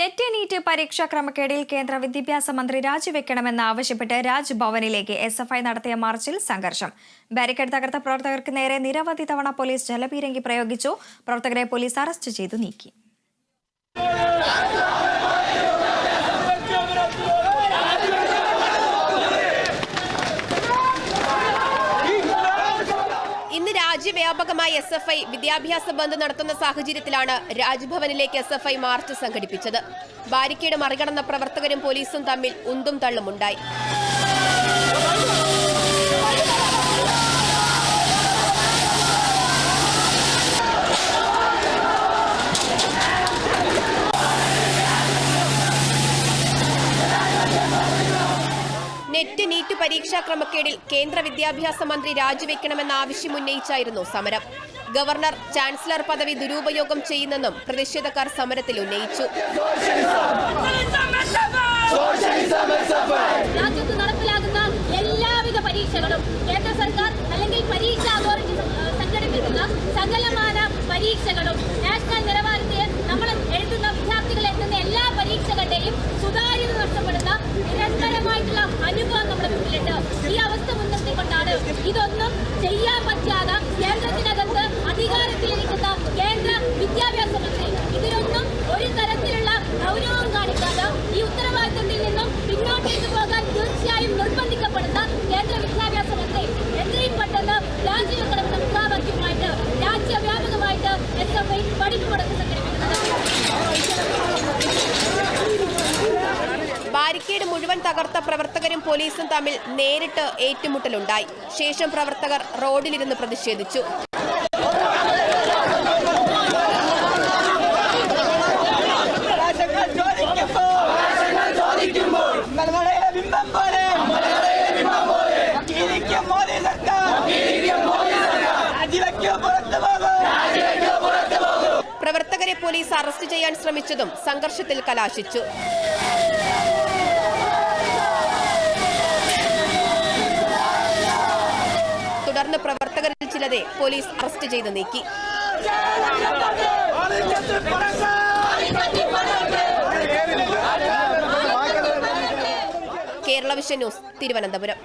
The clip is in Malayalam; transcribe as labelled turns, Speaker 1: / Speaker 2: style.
Speaker 1: നെറ്റ് നീറ്റ് പരീക്ഷാ ക്രമക്കേടിൽ കേന്ദ്ര വിദ്യാഭ്യാസ മന്ത്രി രാജിവെക്കണമെന്ന് ആവശ്യപ്പെട്ട് രാജ്ഭവനിലേക്ക് എസ് എഫ് ഐ നടത്തിയ മാർച്ചിൽ സംഘർഷം. ബാരിക്കേഡ് തകർത്ത പ്രവർത്തകർക്ക് നേരെ നിരവധി തവണ പോലീസ് ജലപീരങ്കി പ്രയോഗിച്ചു. പ്രവർത്തകരെ പോലീസ് അറസ്റ്റ് ചെയ്തു നീക്കി.
Speaker 2: രാജ്യവ്യാപകമായി എസ് എഫ് ഐ വിദ്യാഭ്യാസ ബന്ദ് നടത്തുന്ന സാഹചര്യത്തിലാണ് രാജ്ഭവനിലേക്ക് എസ് എഫ് ഐ മാർച്ച് സംഘടിപ്പിച്ചത്. ബാരിക്കേഡ് മറികടന്ന പ്രവർത്തകരും പോലീസും തമ്മിൽ ഉന്തും തള്ളുമുണ്ടായി. നെറ്റ് നീറ്റ് പരീക്ഷാ ക്രമക്കേടിൽ കേന്ദ്ര വിദ്യാഭ്യാസ മന്ത്രി രാജിവെക്കണമെന്ന ആവശ്യം ഉന്നയിച്ചായിരുന്നു സമരം. ഗവർണർ ചാൻസലർ പദവി ദുരുപയോഗം ചെയ്യുന്നെന്നും പ്രതിഷേധക്കാർ സമരത്തിൽ ഉന്നയിച്ചു.
Speaker 3: നടപ്പിലാകുന്ന എല്ലാവിധ പരീക്ഷകളും കേന്ദ്ര സർക്കാർ അല്ലെങ്കിൽ പരീക്ഷാ അതോറിറ്റി സംഘടിപ്പിക്കുന്ന സകലമാന പരീക്ഷകളും Git ondan.
Speaker 2: ബാരിക്കേഡ് മുഴുവൻ തകർത്ത പ്രവർത്തകരും പോലീസും തമ്മിൽ നേരിട്ട് ഏറ്റുമുട്ടലുണ്ടായി. ശേഷം പ്രവർത്തകർ റോഡിലിരുന്ന് പ്രതിഷേധിച്ചു. പ്രവർത്തകരെ പോലീസ് അറസ്റ്റ് ചെയ്യാൻ ശ്രമിച്ചതും സംഘർഷത്തിൽ കലാശിച്ചു. തുടർന്ന് പ്രവർത്തകരിൽ ചിലരെ പോലീസ് അറസ്റ്റ് ചെയ്ത് നീക്കി. Kerala vision news Thiruvananthapuram.